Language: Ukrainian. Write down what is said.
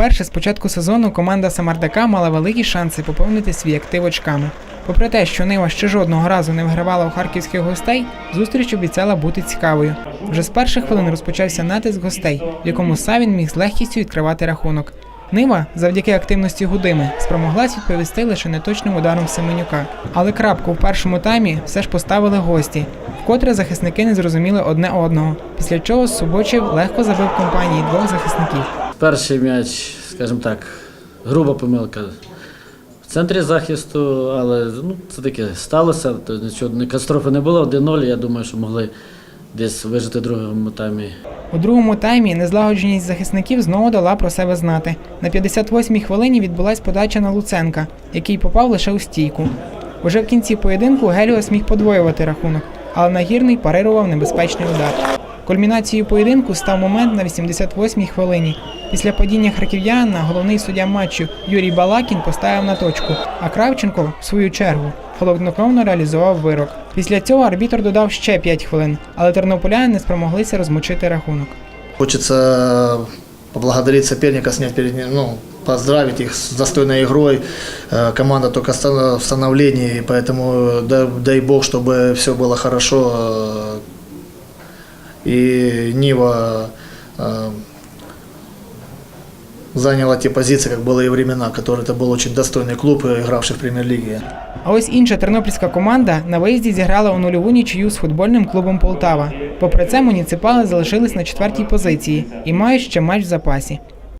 Вперше з початку сезону команда Самардака мала великі шанси поповнити свій актив очками. Попри те, що Нива ще жодного разу не вигравала у харківських гостей, зустріч обіцяла бути цікавою. Вже з перших хвилин розпочався натиск гостей, в якому Савін міг з легкістю відкривати рахунок. Нива, завдяки активності Гудими, спромоглась відповісти лише неточним ударом Семенюка. Але крапку в першому таймі все ж поставили гості, вкотре захисники не зрозуміли одне одного, після чого Субочів легко забив компанії двох захисників. Перший м'яч, скажімо так, груба помилка в центрі захисту, але ну, це таке сталося. То нічого катастрофи не було. 1-0. Я думаю, що могли десь вижити в другому таймі. У другому таймі незлагодженість захисників знову дала про себе знати. На 58-й хвилині відбулась подача на Луценка, який попав лише у стійку. Уже в кінці поєдинку Геліос міг подвоювати рахунок, але нагірний парирував небезпечний удар. Кульмінацією поєдинку став момент на 88-й хвилині. Після падіння харків'яна головний суддя матчу Юрій Балакін поставив на точку, а Кравченко, в свою чергу, холоднокровно реалізував вирок. Після цього арбітр додав ще 5 хвилин, але тернополяни не спромоглися розмочити рахунок. Хочется поблагодарить соперника, снять перед ним, ну, поздравить их с достойной игрой. Э, Команда только ста- в становлении, поэтому дай, дай бог, чтобы все было хорошо. э, И Нива э, заняла те позиции, как было и времена, который это был очень достойный клуб, э, игравший в премьер-лиге. А ось інша тернопільська команда на виїзді зіграла у нульову нічию з футбольним клубом Полтава. Попри це, муніципали залишились на четвертій позиції і мають ще матч в запасі.